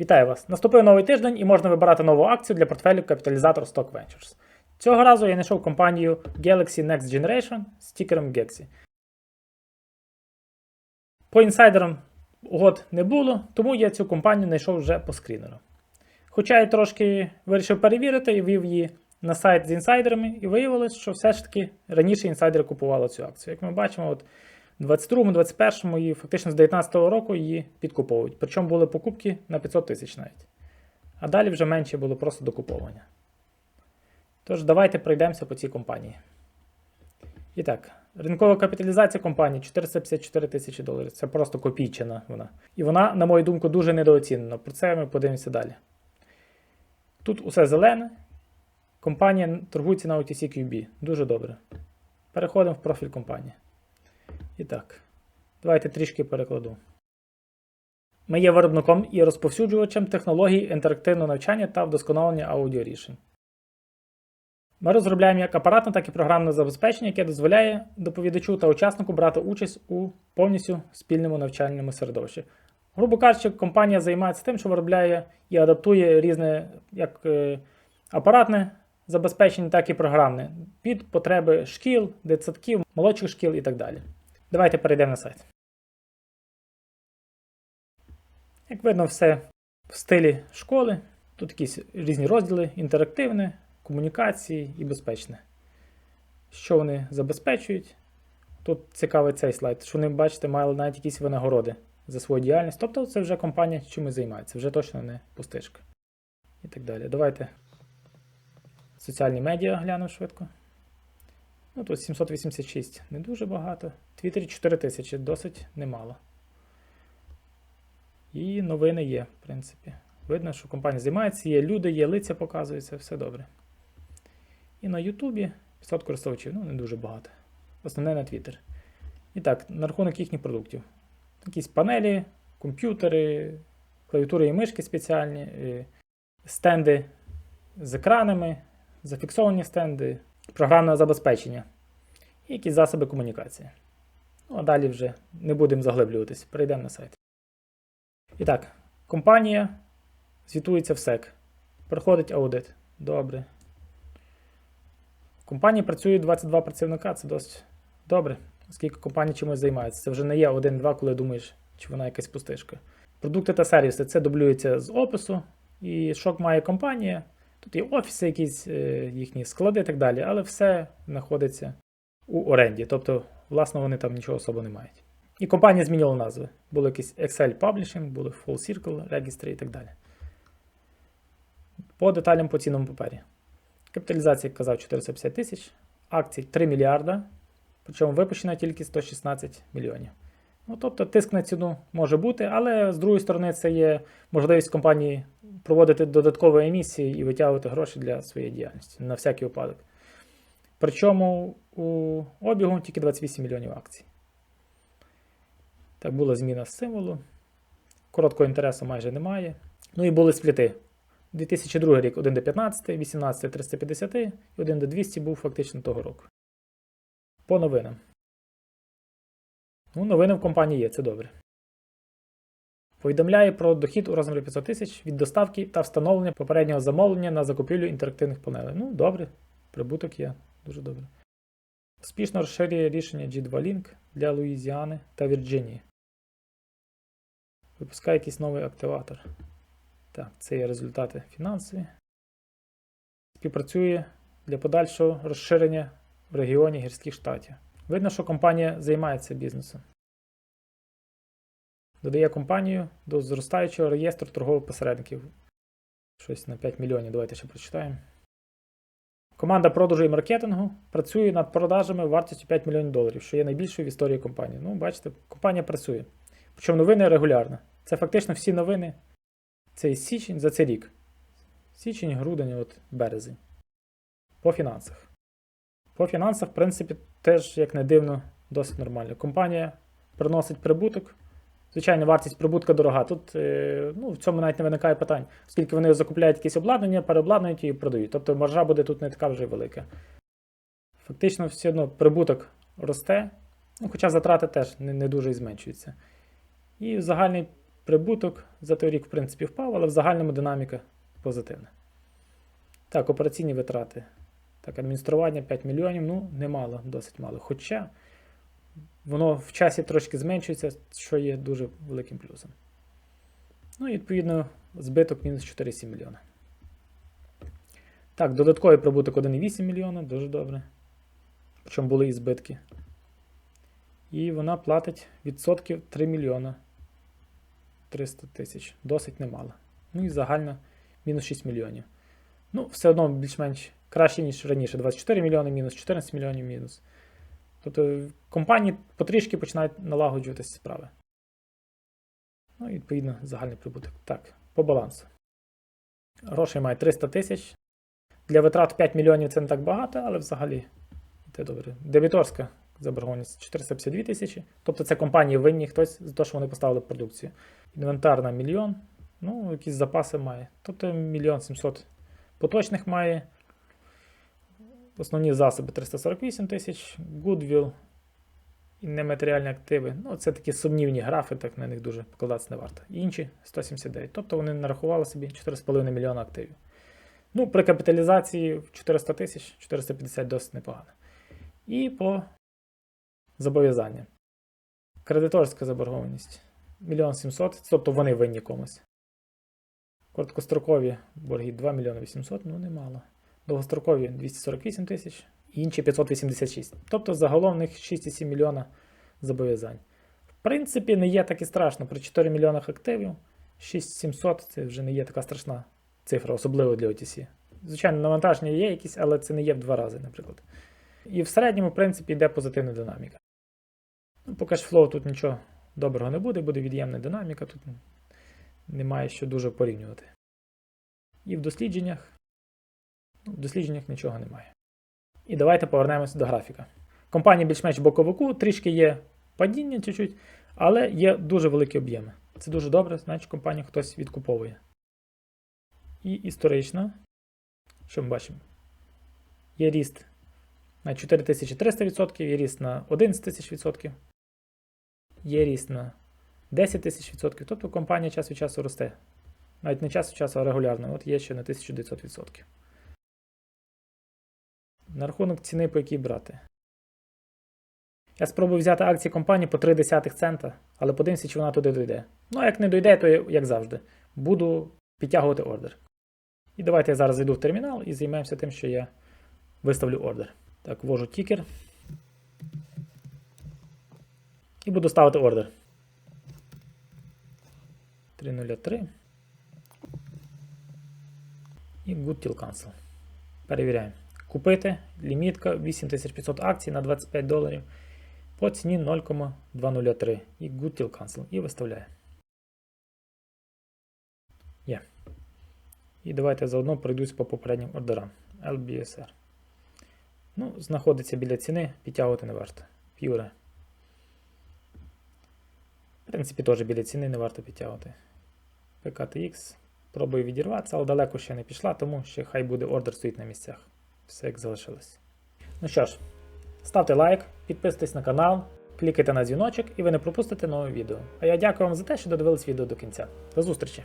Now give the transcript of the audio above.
Вітаю вас! Наступив новий тиждень і можна вибирати нову акцію для портфелю капіталізатор Stock Ventures. Цього разу я знайшов компанію Galaxy Next Generation з тікером Gexi. По інсайдерам угод не було, тому я цю компанію знайшов вже по скрінеру. Хоча я трошки вирішив перевірити і ввів її на сайт з інсайдерами, і виявилось, що все ж таки раніше інсайдери купували цю акцію. Як ми бачимо, от в 22-му, 21-му і фактично з 19-го року її підкуповують. Причому були покупки на 500 тисяч навіть. А далі вже менше було просто докуповування. Тож, давайте пройдемося по цій компанії. І так, ринкова капіталізація компанії 454 тисячі доларів. Це просто копійчина вона. І вона, на мою думку, дуже недооцінена. Про це ми подивимося далі. Тут усе зелене. Компанія торгується на OTCQB. Дуже добре. Переходимо в профіль компанії. І так, давайте трішки перекладу. Ми є виробником і розповсюджувачем технологій інтерактивного навчання та вдосконалення аудіорішень. Ми розробляємо як апаратне, так і програмне забезпечення, яке дозволяє доповідачу та учаснику брати участь у повністю спільному навчальному середовищі. Грубо кажучи, компанія займається тим, що виробляє і адаптує різне як е, апаратне забезпечення, так і програмне під потреби шкіл, дитсадків, молодших шкіл і так далі. Давайте перейдемо на сайт. Як видно, все в стилі школи. Тут якісь різні розділи, інтерактивне, комунікації і безпечне. Що вони забезпечують? Тут цікавий цей слайд, що вони, бачите, мали навіть якісь винагороди за свою діяльність. Тобто це вже компанія чимось займається, вже точно не пустишка. І так далі. Давайте соціальні медіа глянемо швидко. Ну, тут 786 не дуже багато. Твіттері 4000, досить немало. І новини є, в принципі. Видно, що компанія займається, є люди, є лиця показуються, все добре. І на Ютубі 500 користувачів, ну не дуже багато. Основне на Twitter. І так, на рахунок їхніх продуктів. Якісь панелі, комп'ютери, клавіатури і мишки спеціальні, е, стенди з екранами, зафіксовані стенди, програмне забезпечення і якісь засоби комунікації. Ну, а далі вже не будемо заглиблюватись, перейдемо на сайт. І так, компанія звітується в СЕК. Проходить аудит. Добре. В компанії працює 22 працівника, це досить добре, оскільки компанія чимось займається. Це вже не є один-два, коли думаєш, чи вона якась пустишка. Продукти та сервіси це дублюється з опису. І що має компанія? Тут є офіси, якісь е, їхні склади і так далі, але все знаходиться у оренді. Тобто, власне, вони там нічого особо не мають. І компанія змінювала назви. Були якісь Excel Publishing, були Full Circle, Registry і так далі. По деталям по цінному папері. Капіталізація, як казав, 450 тисяч, акцій 3 мільярда, причому випущено тільки 116 мільйонів. Ну, тобто тиск на ціну може бути, але з другої сторони, це є можливість компанії проводити додаткові емісії і витягувати гроші для своєї діяльності на всякий випадок. Причому у обігу тільки 28 мільйонів акцій. Так, була зміна символу. Короткого інтересу майже немає. Ну і були спліти. 2002 рік 1 до 15, 18 350 і 1 до 200 був фактично того року. По новинам. Ну, новини в компанії є, це добре. Повідомляє про дохід у розмірі 500 тисяч від доставки та встановлення попереднього замовлення на закупівлю інтерактивних панелей. Ну, добре, прибуток є, дуже добре. Успішно розширює рішення G2 Link для Луїзіани та Вірджинії. Випускає якийсь новий активатор. Так, це є результати фінансові. Співпрацює для подальшого розширення в регіоні гірських штатів. Видно, що компанія займається бізнесом. Додає компанію до зростаючого реєстру торгових посередників. Щось на 5 мільйонів. Давайте ще прочитаємо. Команда продажу і маркетингу працює над продажами вартістю 5 мільйонів доларів, що є найбільшою в історії компанії. Ну, бачите, компанія працює. Причому новини регулярно. Це фактично всі новини. Цей січень за цей рік. Січень, грудень, от березень. По фінансах. По фінансах, в принципі, теж, як не дивно, досить нормально. Компанія приносить прибуток. Звичайно, вартість прибутка дорога. Тут е, ну, в цьому навіть не виникає питань, оскільки вони закупляють якісь обладнання, переобладнують і продають. Тобто маржа буде тут не така вже велика. Фактично, все одно прибуток росте, ну, хоча затрати теж не, не дуже і зменшуються. І загальний Прибуток за той рік, в принципі, впав, але в загальному динаміка позитивна. Так, операційні витрати. Так, адміністрування 5 мільйонів, ну, немало, досить мало. Хоча воно в часі трошки зменшується, що є дуже великим плюсом. Ну і відповідно збиток мінус 4,7 мільйона. Так, додатковий прибуток 1,8 мільйона, дуже добре. Причому були і збитки. І вона платить відсотків 3 мільйона 300 тисяч. Досить немало. Ну і загально мінус 6 мільйонів. Ну, все одно більш-менш краще, ніж раніше. 24 мільйони мінус, 14 мільйонів мінус. Тобто компанії потрішки починають налагоджуватися справи. Ну, відповідно, загальний прибуток. Так, по балансу. Грошей має 300 тисяч. Для витрат 5 мільйонів це не так багато, але взагалі це добре. Дебіторська заборгованість 452 тисячі. Тобто це компанії винні хтось за те, що вони поставили продукцію. Інвентарна мільйон. Ну, якісь запаси має. Тобто мільйон 700 поточних має. Основні засоби 348 тисяч, Goodwill і нематеріальні активи. Ну, це такі сумнівні графи, так на них дуже покладатися не варто. Інші 179. Тобто вони нарахували собі 4,5 мільйона активів. Ну, при капіталізації в 400 тисяч, 450 досить непогано. І по зобов'язання. Кредиторська заборгованість 1 700 тобто вони винні комусь. Короткострокові борги 2 мільйони 800, ну немало. Довгострокові 248 тисяч, інші 586. Тобто загалом в них 6,7 мільйона зобов'язань. В принципі, не є так і страшно. При 4 мільйонах активів 6700 це вже не є така страшна цифра, особливо для OTC. Звичайно, навантаження є якісь, але це не є в два рази, наприклад. І в середньому, в принципі, йде позитивна динаміка. Ну, по кешфлоу тут нічого доброго не буде, буде від'ємна динаміка, тут немає що дуже порівнювати. І в дослідженнях. В дослідженнях нічого немає. І давайте повернемося до графіка. Компанія більш-менш боковику, трішки є падіння чуть-чуть, але є дуже великі об'єми. Це дуже добре, значить компанію хтось відкуповує. І історично, що ми бачимо? Є ріст на 4300%, є ріст на 11 тисяч відсотків, є ріст на 10 тисяч відсотків. Тобто компанія час від часу росте. Навіть не час від часу, а регулярно. От є ще на 1900%. На рахунок ціни, по якій брати. Я спробую взяти акції компанії по 0,3 цента, але подивимося, чи вона туди дойде. Ну, а як не дойде, то як завжди, буду підтягувати ордер. І давайте я зараз зайду в термінал і займемося тим, що я виставлю ордер. Так, ввожу тікер. І буду ставити ордер. 303. І Good Till Cancel. Перевіряємо. Купити. Лімітка 8500 акцій на 25 доларів. По ціні 0,203. І Good Till Cancel. І виставляю. Є. І давайте заодно пройдусь по попереднім ордерам. LBSR. Ну, знаходиться біля ціни, підтягувати не варто. Pure. В принципі, теж біля ціни не варто підтягувати. PKTX. Пробую відірватися, але далеко ще не пішла, тому ще хай буде ордер стоїть на місцях. Все як залишилось. Ну що ж, ставте лайк, підписуйтесь на канал, клікайте на дзвіночок і ви не пропустите нове відео. А я дякую вам за те, що додивились відео до кінця. До зустрічі!